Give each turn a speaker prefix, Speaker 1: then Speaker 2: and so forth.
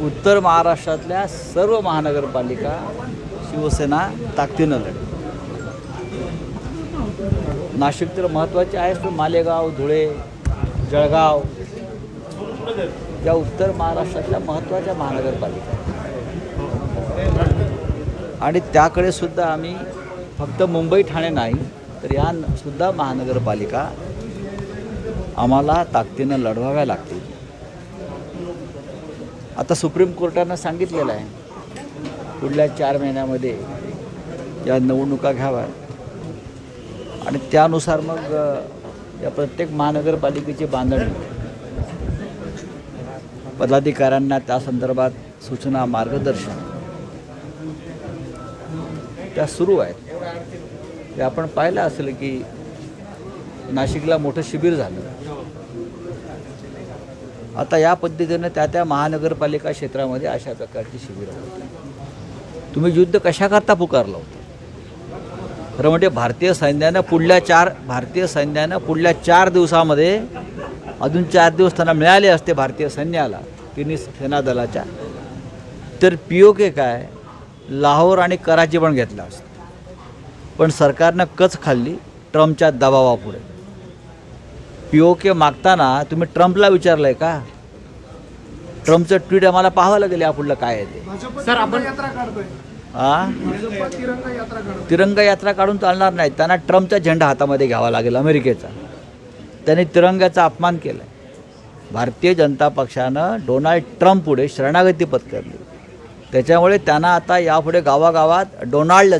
Speaker 1: उत्तर महाराष्ट्रातल्या सर्व महानगरपालिका शिवसेना ताकदीनं लढली. नाशिक तर महत्त्वाचे आहेच पण मालेगाव धुळे जळगाव या उत्तर महाराष्ट्रातल्या महत्त्वाच्या महानगरपालिका आणि त्याकडे सुद्धा आम्ही फक्त मुंबई ठाणे नाही तर या सुद्धा महानगरपालिका आम्हाला ताकदीनं लढवाव्या लागतील. आता सुप्रीम कोर्टानं सांगितलेलं आहे पुढल्या चार महिन्यामध्ये या निवडणुका घ्याव्या आणि त्यानुसार मग या प्रत्येक महानगरपालिकेची बांधणी पदाधिकाऱ्यांना त्या संदर्भात सूचना मार्गदर्शन त्या सुरू आहेत. ते आपण पाहिलं असेल की नाशिकला मोठं शिबिर झालं. आता या पद्धतीनं त्या त्या महानगरपालिका क्षेत्रामध्ये अशा प्रकारची शिबिरं होती तुम्ही युद्ध कशाकरता पुकारलं होतं? खरं म्हणजे भारतीय सैन्यानं पुढल्या चार भारतीय सैन्यानं पुढल्या चार दिवसामध्ये अजून चार दिवस त्यांना मिळाले असते भारतीय सैन्याला तिन्ही सेनादलाच्या तर पी ओ के काय? लाहोर आणि कराची पण घेतला असतं. पण सरकारनं कच खाल्ली ट्रम्पच्या दबावापुढे. पी ओ के मागताना तुम्ही ट्रम्पला विचारलं आहे का? ट्रम्पचं ट्विट आम्हाला पाहावं लागेल यापुढलं काय आहे ते.
Speaker 2: सर, आपण-
Speaker 3: तिरंगा यात्रा काढतोय.
Speaker 1: हां तिरंगा यात्रा काढून चालणार नाही. त्यांना ट्रम्पचा झेंडा हातामध्ये घ्यावा लागेल अमेरिकेचा. त्यांनी तिरंग्याचा अपमान केला भारतीय जनता पक्षानं डोनाल्ड ट्रम्प पुढे शरणागती पत्करली. त्याच्यामुळे त्यांना आता यापुढे गावागावात डोनाल्ड